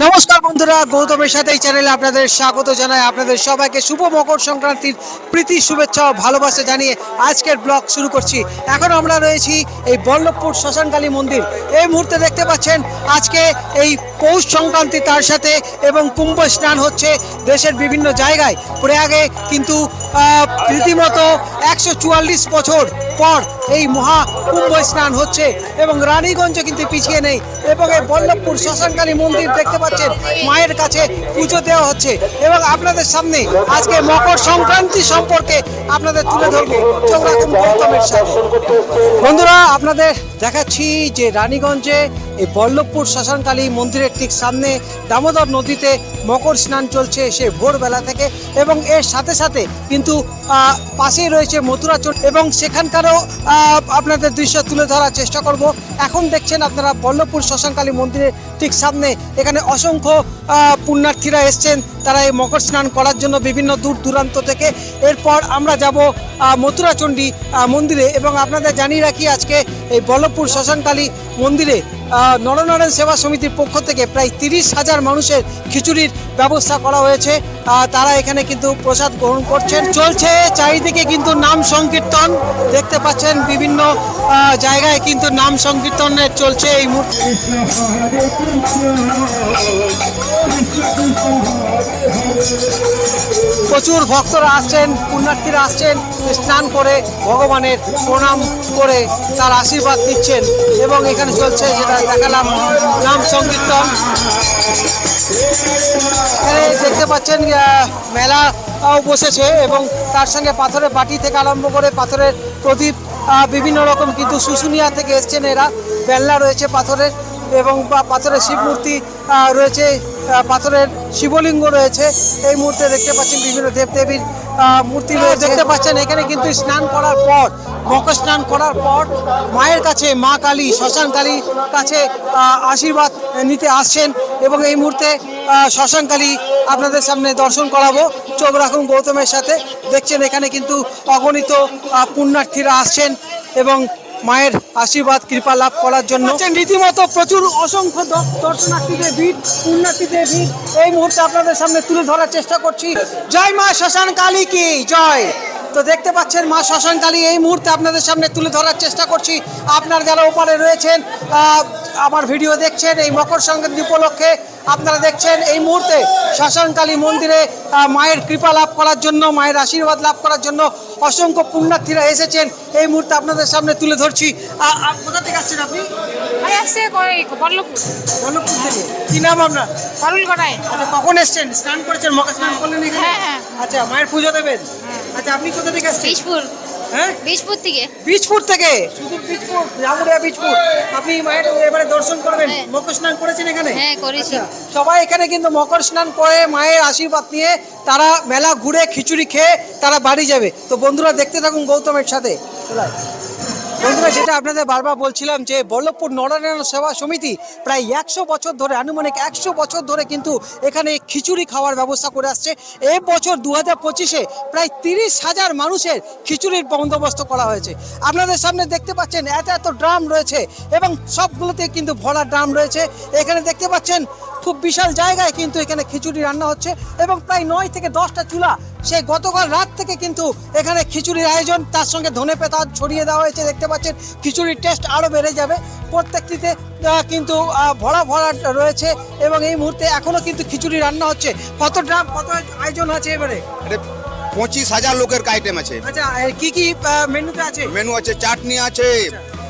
নমস্কার বন্ধুরা, গৌতমের সাথে এই চ্যানেলে আপনাদের স্বাগত জানাই। আপনাদের সবাইকে শুভ মকর সংক্রান্তির প্রীতি, শুভেচ্ছা ও ভালোবাসা জানিয়ে আজকের ব্লগ শুরু করছি। এখন আমরা রয়েছি এই বল্লভপুর শ্মশানকালী মন্দির। এই মুহূর্তে দেখতে পাচ্ছেন আজকে এই পৌষ সংক্রান্তি তার সাথে এবং কুম্ভ স্নান হচ্ছে দেশের বিভিন্ন জায়গায়। প্রয়াগে কিন্তু রীতিমতো একশো চুয়াল্লিশ বছর পর এই মহা কুম্ভ স্নান হচ্ছে এবং রানীগঞ্জে কিন্তু পিছিয়ে নেই। এবং এই বল্লভপুর শ্মশানকালী মন্দির দেখতে পাচ্ছেন মায়ের কাছে পুজো দেওয়া হচ্ছে এবং আপনাদের সামনে আজকে মকর সংক্রান্তি সম্পর্কে আপনাদের তুলে ধরবো বন্ধুরা, আপনাদের দেখাচ্ছি যে রানীগঞ্জে এই বল্লভপুর শ্মশানকালী মন্দিরের ঠিক সামনে দামোদর নদীতে মকর স্নান চলছে সে ভোরবেলা থেকে এবং এর সাথে সাথে কিন্তু পাশেই রয়েছে মথুরাচল এবং সেখানকারও আপনাদের দৃশ্য তুলে ধরার চেষ্টা করব। এখন দেখছেন আপনারা বল্লভপুর শ্মশানকালী মন্দিরের ঠিক সামনে। এখানে অসংখ্য পুণ্যার্থীরা এসছেন। তারা এই মকর স্নান করার জন্য বিভিন্ন দূর দূরান্ত থেকে। এরপর আমরা যাব মথুরাচণ্ডী মন্দিরে এবং আপনাদের জানিয়ে রাখি আজকে এই বল্লভপুর শ্মশানকালী মন্দিরে নরনারায়ণ সেবা সমিতির পক্ষ থেকে প্রায় তিরিশ হাজার মানুষের খিচুড়ির ব্যবস্থা করা হয়েছে। তারা এখানে কিন্তু প্রসাদ গ্রহণ করছেন। চলছে চারিদিকে কিন্তু নাম সংকীর্তন। দেখতে পাচ্ছেন বিভিন্ন জায়গায় কিন্তু নাম সংকীর্তনের চলছে এই মুহূর্তে। প্রচুর ভক্তরা আসছেন, পুণ্যার্থীরা আসছেন, স্নান করে ভগবানের প্রণাম করে তার আশীর্বাদ দিচ্ছেন এবং এখানে চলছে যেটা দেখালাম, নাম সংকীর্তন। এখানে দেখতে পাচ্ছেন মেলা বসেছে এবং তার সঙ্গে পাথরের বাটি থেকে আরম্ভ করে পাথরের প্রদীপ বিভিন্ন রকম কিন্তু শুশুনিয়া থেকে এসছেন এরা। বেল্লা রয়েছে পাথরের এবং পাথরের শিব মূর্তি রয়েছে। পাথরের শিবলিঙ্গ রয়েছে। এই মুহূর্তে দেখতে পাচ্ছেন বিভিন্ন দেবদেবীর মূর্তি রয়েছে। দেখতে পাচ্ছেন এখানে কিন্তু স্নান করার পর মকর স্নান করার পর মায়ের কাছে মা কালী শ্মশান কালীর কাছে আশীর্বাদ নিতে আসছেন এবং এই মুহূর্তে শ্মশান কালী আপনাদের সামনে দর্শন করাবো। চোখ রাখুন গৌতমের সাথে। দেখছেন এখানে কিন্তু অগণিত পুণ্যার্থীরা আসছেন এবং মায়ের আশীর্বাদ, কৃপা লাভ করার জন্য। রীতিমতো প্রচুর অসংখ্য দর্শনার্থীদের ভিড়, পুণ্যার্থীদের ভিড়। এই মুহূর্তে আপনাদের সামনে তুলে ধরার চেষ্টা করছি। জয় মা শ্মশান কালী কি? জয়। তো দেখতে পাচ্ছেন মা শ্মশান কালী এই মুহূর্তে আপনাদের সামনে তুলে ধরার চেষ্টা করছি। আপনার যারা ওপারে রয়েছেন আমার ভিডিও দেখছেন এই মকর সংক্রান্তি উপলক্ষে আপনারা দেখছেন এই মুহূর্তে শ্মশানকালী মন্দিরে মায়ের কৃপা লাভ করার জন্য মায়ের আশীর্বাদ লাভ করার জন্য অসংখ্য পুণ্যার্থীরা এসেছেন। এই মুহূর্তে আপনাদের সামনে তুলে ধরছি। কোথা থেকে আসছেন আপনি? কি নাম আপনার? আচ্ছা কখন এসছেন? স্নান করেছেন স্নান করলেন হ্যাঁ, হ্যাঁ। আচ্ছা মায়ের পুজো দেবেন? আচ্ছা আপনি কোথা থেকে আসছেন? হ্যাঁ? বীজপুর থেকে। বীজপুর থেকে? শুধু বীজপুর রামুরিয়া বীজপুর। আপনি মায়ের এবারে দর্শন করবেন। হ্যাঁ। মকর স্নান করেছেন এখানে? হ্যাঁ করেছি। আচ্ছা, সবাই এখানে কিন্তু মকর স্নান করে মায়ের আশীর্বাদ নিয়ে তারা মেলা ঘুরে খিচুড়ি খেয়ে তারা বাড়ি যাবে। তো বন্ধুরা দেখতে থাকুন গৌতমের সাথে। বন্ধুরা যেটা আপনাদের বারবার বলছিলাম যে বল্লভপুর নরনারায়ণ সেবা সমিতি প্রায় একশো বছর ধরে, আনুমানিক একশো বছর ধরে কিন্তু এখানে খিচুড়ি খাওয়ার ব্যবস্থা করে আসছে। এ বছর দু হাজার পঁচিশে প্রায় তিরিশ হাজার মানুষের খিচুড়ির বন্দোবস্ত করা হয়েছে। আপনাদের সামনে দেখতে পাচ্ছেন এত এত ড্রাম রয়েছে এবং সবগুলোতে কিন্তু ভরা ড্রাম রয়েছে। এখানে দেখতে পাচ্ছেন খুব বিশাল জায়গায় কিন্তু এখানে খিচুড়ি রান্না হচ্ছে এবং প্রায় নয় থেকে দশটা চুলা। সে গতকাল রাত থেকে কিন্তু এখানে খিচুড়ির আয়োজন। তার সঙ্গে ধনে পাতা ছড়িয়ে দেওয়া হয়েছে। দেখতে পাচ্ছেন খিচুড়ির টেস্ট আরও বেড়ে যাবে। প্রত্যেকটিতে কিন্তু ভরা ভরা রয়েছে এবং এই মুহূর্তে এখনও কিন্তু খিচুড়ি রান্না হচ্ছে। কত ড্রাম কত আয়োজন আছে এবারে? পঁচিশ হাজার লোকের আইটেম আছে। আচ্ছা কি কি মেনুতে আছে? মেনু আছে চাটনি আছে। আর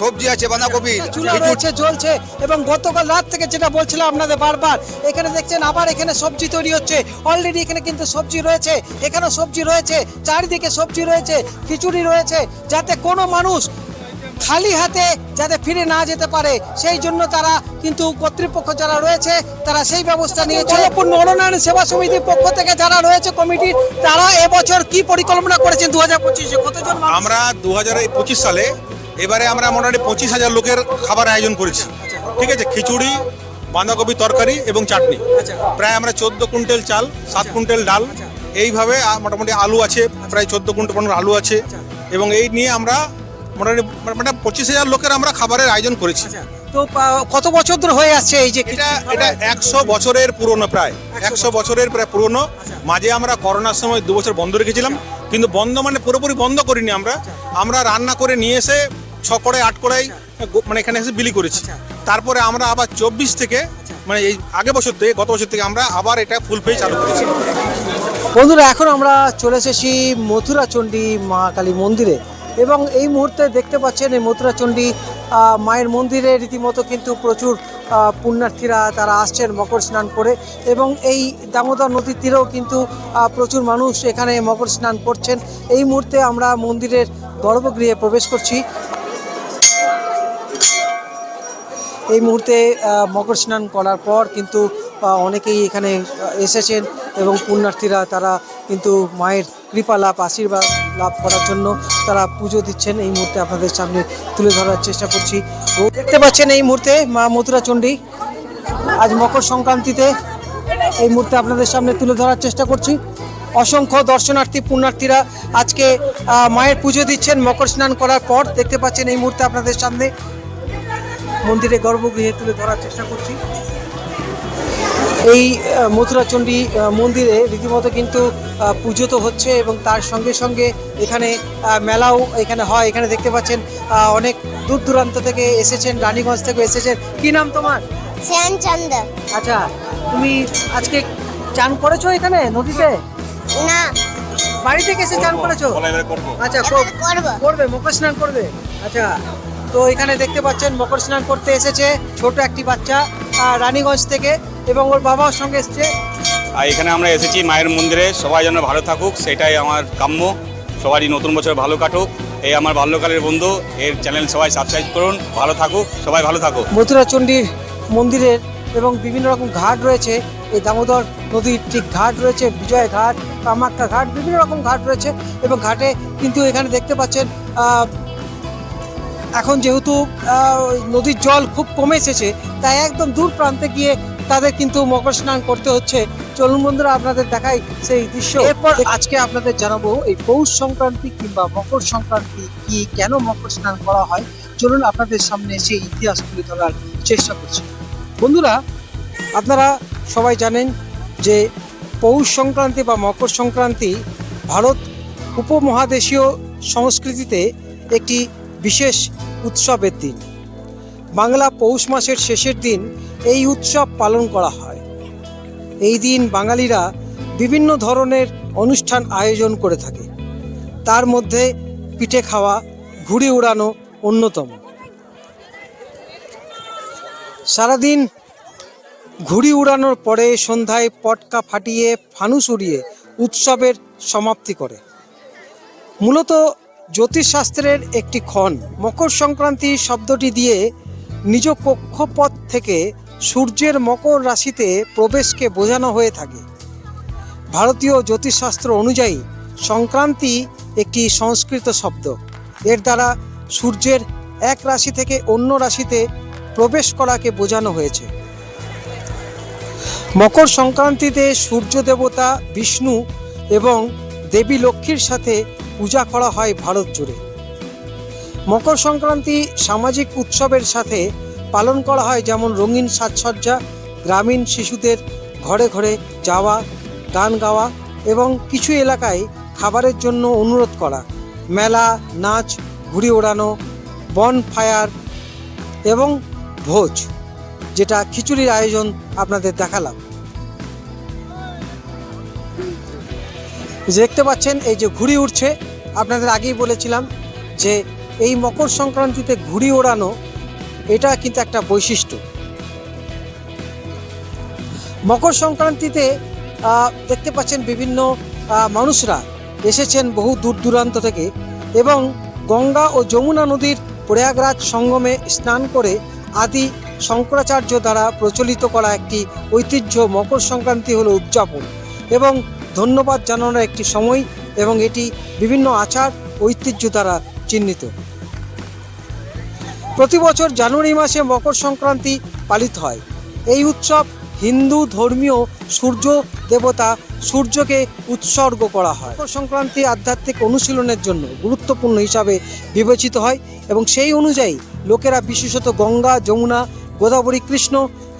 সবজি আছে বাঁধাকপি চুলা রয়েছে জ্বলছে এবং গতকাল রাত থেকে যেটা বলছিলাম আপনাদের বারবার এখানে দেখছেন আবার এখানে সবজি তৈরি হচ্ছে। অলরেডি এখানে কিন্তু সবজি রয়েছে এখানেও সবজি রয়েছে চারিদিকে সবজি রয়েছে খিচুড়ি রয়েছে যাতে কোনো মানুষ খালি হাতে যাতে ফিরে না যেতে পারে সেই জন্য তারা কিন্তু কর্তৃপক্ষ যারা রয়েছে তারা সেই ব্যবস্থা নিয়েছে। চলপুর নরনারায়ণ সেবা সমিতির পক্ষ থেকে যারা রয়েছে কমিটি তারা এবছর কি পরিকল্পনা করেছেন দু হাজার পঁচিশে? কতজন আমরা দু হাজার পঁচিশ সালে এবারে আমরা মোটামুটি পঁচিশ হাজার লোকের খাবার আয়োজন করেছি। ঠিক আছে? খিচুড়ি বাঁধাকপি তরকারি এবং চাটনি। প্রায় আমরা চোদ্দ কুইন্টাল চাল সাত কুইন্টাল ডাল। এইভাবে মোটামুটি আলু আছে প্রায় চোদ্দ কুইন্টাল পনেরো আলু আছে। এবং এই নিয়ে আমরা মোটামুটি মানে পঁচিশ হাজার লোকের আমরা খাবারের আয়োজন করেছি। তো কত বছর ধরে হয়ে আসছে এই যে এটা এটা একশো বছরের পুরনো প্রায়। একশো বছরের প্রায় পুরনো। মাঝে আমরা করোনার সময় দু বছর বন্ধ রেখেছিলাম। কিন্তু বন্ধ মানে পুরোপুরি বন্ধ করিনি আমরা। আমরা রান্না করে নিয়ে এসে ছ কড়াই আট কড়াই মানে এখানে এসে বিলি করেছি। তারপরে আমরা আবার চব্বিশ থেকে মানে এই আগে বছর থেকে গত বছর থেকে আমরা আবার এটা ফুল পেজ চালু করেছি। বন্ধুরা এখন আমরা চলে এসেছি মথুরা চণ্ডী মা কালী মন্দিরে। এবং এই মুহূর্তে দেখতে পাচ্ছেন এই মথুরা চণ্ডী মায়ের মন্দিরে রীতিমতো কিন্তু প্রচুর পুণ্যার্থীরা তারা আসছেন মকর স্নান করে। এবং এই দামোদর নদীর তীরেও কিন্তু প্রচুর মানুষ এখানে মকর স্নান করছেন। এই মুহূর্তে আমরা মন্দিরের গর্ভগৃহে প্রবেশ করছি। এই মুহূর্তে মকর স্নান করার পর কিন্তু অনেকেই এখানে এসেছেন এবং পুণ্যার্থীরা তারা কিন্তু মায়ের কৃপা লাভ আশীর্বাদ লাভ করার জন্য তারা পুজো দিচ্ছেন। এই মুহূর্তে আপনাদের সামনে তুলে ধরার চেষ্টা করছি। দেখতে পাচ্ছেন এই মুহূর্তে মা মথুরা চণ্ডী আজ মকর সংক্রান্তিতে এই মুহূর্তে আপনাদের সামনে তুলে ধরার চেষ্টা করছি। অসংখ্য দর্শনার্থী, পুণ্যার্থীরা আজকে মায়ের পুজো দিচ্ছেন মকর স্নান করার পর। দেখতে পাচ্ছেন এই মুহূর্তে আপনাদের সামনে মন্দিরে গর্ভগৃহে তুলে ধরার চেষ্টা করছি। এই মথুরাচণ্ডী মন্দিরে রীতিমতো কিন্তু পুজো তো হচ্ছে এবং তার সঙ্গে সঙ্গে এখানে মেলাও এখানে হয়। এখানে দেখতে পাচ্ছেন অনেক দূর দূরান্ত থেকে এসেছেন রানীগঞ্জ থেকে এসেছেন। কি নাম তোমার? শ্যানচন্দ আচ্ছা তুমি আজকে চান করেছ এখানে নদীতে? না। বাড়ি থেকে এসে চান করেছ? আচ্ছা করব। করবে। মকর স্নান করবে। আচ্ছা তো এখানে দেখতে পাচ্ছেন মকর স্নান করতে এসেছে ছোট একটি বাচ্চা রানীগঞ্জ থেকে এবং ওর বাবার সঙ্গে এসছে। আর এখানে আমরা এসেছি মায়ের মন্দিরে সবাই যেন ভালো থাকুক সেটাই আমার কাম্য। সবারই নতুন বছর ভালো কাটুক। এই আমার বাল্যকালের বন্ধু এর চ্যানেল সবাই সাবস্ক্রাইব করুন ভালো থাকুক সবাই ভালো থাকুক। মথুরা চণ্ডীর মন্দিরের এবং বিভিন্ন রকম ঘাট রয়েছে এই দামোদর নদীর ঠিক ঘাট রয়েছে বিজয় ঘাট কামাখ্যা ঘাট বিভিন্ন রকম ঘাট রয়েছে এবং ঘাটে কিন্তু এখানে দেখতে পাচ্ছেন এখন যেহেতু নদীর জল খুব কমে এসেছে তাই একদম দূর প্রান্তে গিয়ে তাদের কিন্তু মকর স্নান করতে হচ্ছে। চলুন বন্ধুরা আপনাদের দেখাই সেই দৃশ্য। এরপর আজকে আপনাদের জানাব এই পৌষ সংক্রান্তি কিংবা মকর সংক্রান্তি কি কেন মকর স্নান করা হয়? চলুন আপনাদের সামনে সেই ইতিহাস তুলে ধরার চেষ্টা করছি। বন্ধুরা আপনারা সবাই জানেন যে পৌষ সংক্রান্তি বা মকর সংক্রান্তি ভারত উপমহাদেশীয় সংস্কৃতিতে একটি বিশেষ উৎসবের দিন। বাংলা পৌষ মাসের শেষের দিন এই উৎসব পালন করা হয়। এই দিন বাঙালিরা বিভিন্ন ধরনের অনুষ্ঠান আয়োজন করে থাকে। তার মধ্যে পিঠে খাওয়া, ঘুড়ি উড়ানো অন্যতম। সারাদিন ঘুড়ি উড়ানোর পরে সন্ধ্যায় পটকা ফাটিয়ে ফানুস উড়িয়ে উৎসবের সমাপ্তি করে। মূলত জ্যোতিষশাস্ত্রের একটি ক্ষণ। মকর সংক্রান্তি শব্দটি দিয়ে নিজ কক্ষপথ থেকে সূর্যের মকর রাশিতে প্রবেশকে বোঝানো হয়ে থাকে। ভারতীয় জ্যোতিষশাস্ত্র অনুযায়ী, সংক্রান্তি একটি সংস্কৃত শব্দ। এর দ্বারা সূর্যের এক রাশি থেকে অন্য রাশিতে প্রবেশ করাকে বোঝানো হয়েছে। মকর সংক্রান্তিতে সূর্য দেবতা, বিষ্ণু এবং দেবী লক্ষ্মীর সাথে পূজা করা হয় ভারত জুড়ে। মকর সংক্রান্তি সামাজিক উৎসবের সাথে পালন করা হয় যেমন রঙিন সাজসজ্জা, গ্রামীণ শিশুদের ঘরে ঘরে যাওয়া, গান গাওয়া এবং কিছু এলাকায় খাবারের জন্য অনুরোধ করা। মেলা, নাচ, ঘুড়ি ওড়ানো বন ফায়ার এবং ভোজ, যেটা খিচুড়ির আয়োজন আপনাদের দেখালাম। দেখতে পাচ্ছেন, এই যে ঘুড়ি উঠছে আপনাদের আগেই বলেছিলাম যে এই মকর সংক্রান্তিতে ঘুড়ি ওড়ানো, এটা কিন্তু একটা বৈশিষ্ট্য। মকর সংক্রান্তিতে দেখতে পাচ্ছেন বিভিন্ন মানুষরা এসেছেন বহু দূর দূরান্ত থেকে এবং গঙ্গা ও যমুনা নদীর প্রয়াগরাজ সঙ্গমে স্নান করে আদি শঙ্করাচার্য দ্বারা প্রচলিত করা একটি ঐতিহ্য মকর সংক্রান্তি হলো উদযাপন এবং ধন্যবাদ জানানোর একটি সময় এবং এটি বিভিন্ন আচার, ঐতিহ্য দ্বারা চিহ্নিত। প্রতি বছর জানুয়ারি মাসে মকর সংক্রান্তি পালিত হয়। এই উৎসব হিন্দু ধর্মীয় সূর্য দেবতা সূর্যকে উৎসর্গ করা হয়। মকর সংক্রান্তি আধ্যাত্মিক অনুশীলনের জন্য গুরুত্বপূর্ণ হিসাবে বিবেচিত হয় এবং সেই অনুযায়ী লোকেরা বিশেষত গঙ্গা, যমুনা গোদাবরী কৃষ্ণ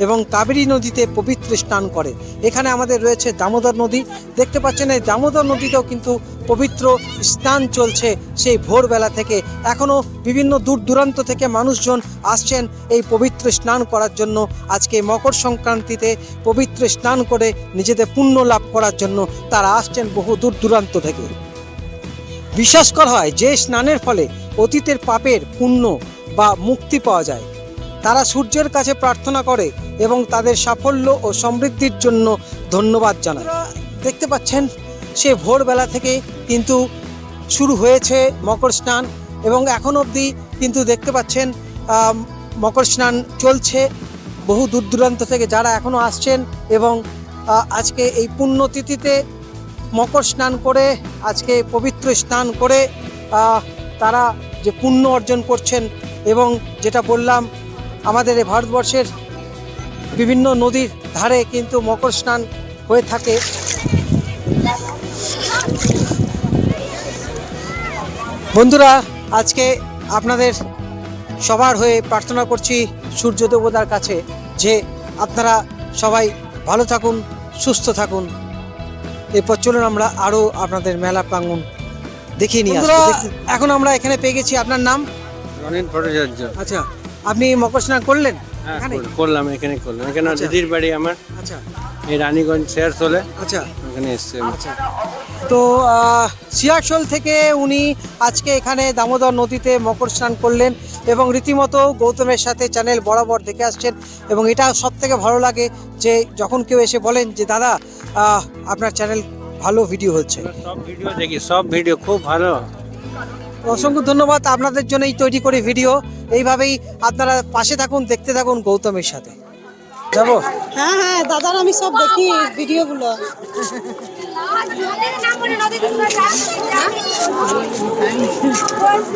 এবং কাবেরী নদীতে পবিত্র স্নান করে। এখানে আমাদের রয়েছে দামোদর নদী। দেখতে পাচ্ছেন, এই দামোদর নদীতেও কিন্তু পবিত্র স্নান চলছে সেই ভোরবেলা থেকে। এখনও বিভিন্ন দূর দূরান্ত থেকে মানুষজন আসছেন এই পবিত্র স্নান করার জন্য। আজকে মকর সংক্রান্তিতে পবিত্র স্নান করে নিজেদের পুণ্য লাভ করার জন্য তারা আসছেন বহু দূর দূরান্ত থেকে। বিশ্বাস করা হয়, যে স্নানের ফলে অতীতের পাপের পুণ্য বা মুক্তি পাওয়া যায়। তারা সূর্যের কাছে প্রার্থনা করে এবং তাদের সাফল্য ও সমৃদ্ধির জন্য ধন্যবাদ জানায়। দেখতে পাচ্ছেন, সে ভোরবেলা থেকে কিন্তু শুরু হয়েছে মকর স্নান এবং এখন অবধি কিন্তু দেখতে পাচ্ছেন মকর স্নান চলছে বহু দূর দূরান্ত থেকে যারা এখনও আসছেন এবং আজকে এই পুণ্যতিথিতে মকর স্নান করে, আজকে পবিত্র স্নান করে তারা যে পুণ্য অর্জন করছেন এবং যেটা বললাম আমাদের এই ভারতবর্ষের বিভিন্ন নদীর ধারে কিন্তু মকর স্নান হয়ে থাকে। বন্ধুরা আজকে আপনাদের সবার হয়ে প্রার্থনা করছি সূর্য দেবতার কাছে যে আপনারা সবাই ভালো থাকুন সুস্থ থাকুন। এরপর চলুন আমরা আরও আপনাদের মেলা প্রাঙ্গণ দেখিয়ে নিয়ে এখন আমরা এখানে পেয়ে গেছি আপনার নাম? রনিত ভট্টাচার্য। আচ্ছা। আপনি মকর স্নান করলেন? হ্যাঁ করলাম এখানে করলাম। এখানে আচ্ছা। দিদির বাড়ি আমার। আচ্ছা। এই রানীগঞ্জ শেয়ার চলে। আচ্ছা। ওখানে এসছে আচ্ছা। তো আহ, থেকে উনি আজকে এখানে দামোদর নদীতে মকর স্নান করলেন এবং রীতিমতো গৌতমের সাথে চ্যানেল বরাবর দেখে আসছেন এবং এটা সব থেকে ভালো লাগে যে যখন কেউ এসে বলেন যে দাদা আপনার চ্যানেল ভালো ভিডিও হচ্ছে। সব ভিডিও দেখি সব ভিডিও খুব ভালো। অসংখ্য ধন্যবাদ আপনাদের জন্যই তৈরি করি ভিডিও। এইভাবেই আপনারা পাশে থাকুন দেখতে থাকুন গৌতমের সাথে। যাব? হ্যাঁ হ্যাঁ দাদার আমি সব দেখি ভিডিওগুলো।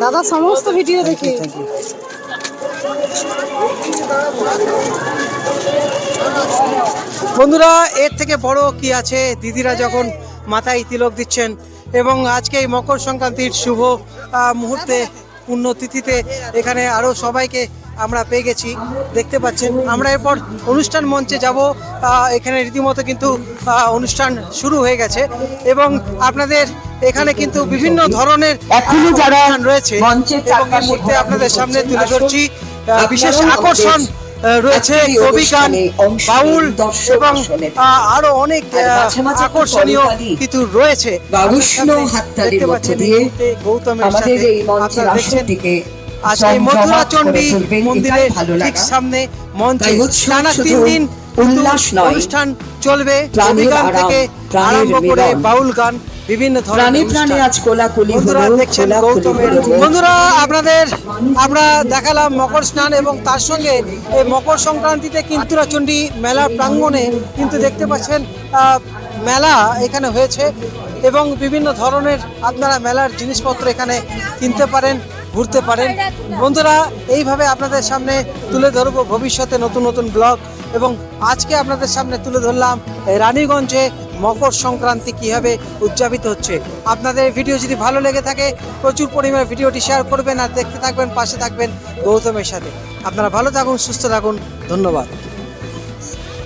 দাদা সমস্ত ভিডিও দেখি। বন্ধুরা এর থেকে বড় কি আছে? দিদিরা যখন মাথায় তিলক দিচ্ছেন এবং আজকে এই মকর সংক্রান্তির শুভ মুহূর্তে পুণ্যতিথিতে এখানে আরও সবাইকে আমরা পেয়ে গেছি দেখতে পাচ্ছেন। আমরা এরপর অনুষ্ঠান মঞ্চে যাব এখানে রীতিমতো কিন্তু অনুষ্ঠান শুরু হয়ে গেছে। এবং আপনাদের এখানে কিন্তু বিভিন্ন ধরনের এখনও যারা অনুষ্ঠান রয়েছে। এবং এই মুহূর্তে আপনাদের সামনে তুলে ধরছি বিশেষ আকর্ষণ রয়েছে কবি গান বাউল এবং আরও অনেক আকর্ষণীয় কিছু রয়েছে। দেখতে মধ্য পাচ্ছেন দিয়ে গৌতমের আমাদের সাথে এই মঞ্চের আপনারা দেখছেন। আসনটিকে আজ মথুরা চণ্ডী মন্দিরের ঠিক সামনে মঞ্চে টানা তিন দিন উল্লাস নয়, অনুষ্ঠান চলবে। কবি গান থেকে আরম্ভ করে। বাউল গান বিভিন্ন ধরনের প্রাণে আজ কোলাকুলি বন্ধুরা দেখছেন গৌতমের বন্ধুরা আপনাদের আমরা দেখালাম মকর স্নান এবং তার সঙ্গে এই মকর সংক্রান্তিতে কিন্তু চণ্ডী মেলার প্রাঙ্গণে কিন্তু দেখতে পাচ্ছেন মেলা এখানে হয়েছে এবং বিভিন্ন ধরনের আপনারা মেলার জিনিসপত্র এখানে কিনতে পারেন ঘুরতে পারেন। বন্ধুরা এইভাবে আপনাদের সামনে তুলে ধরবো ভবিষ্যতে নতুন নতুন ব্লগ এবং আজকে আপনাদের সামনে তুলে ধরলাম রানীগঞ্জে মকর সংক্রান্তি কীভাবে উদযাপিত হচ্ছে? আপনাদের ভিডিও যদি ভালো লেগে থাকে, প্রচুর পরিমাণে ভিডিওটি শেয়ার করবেন আর দেখতে থাকবেন, পাশে থাকবেন গৌতমের সাথে। আপনারা ভালো থাকুন, সুস্থ থাকুন, ধন্যবাদ।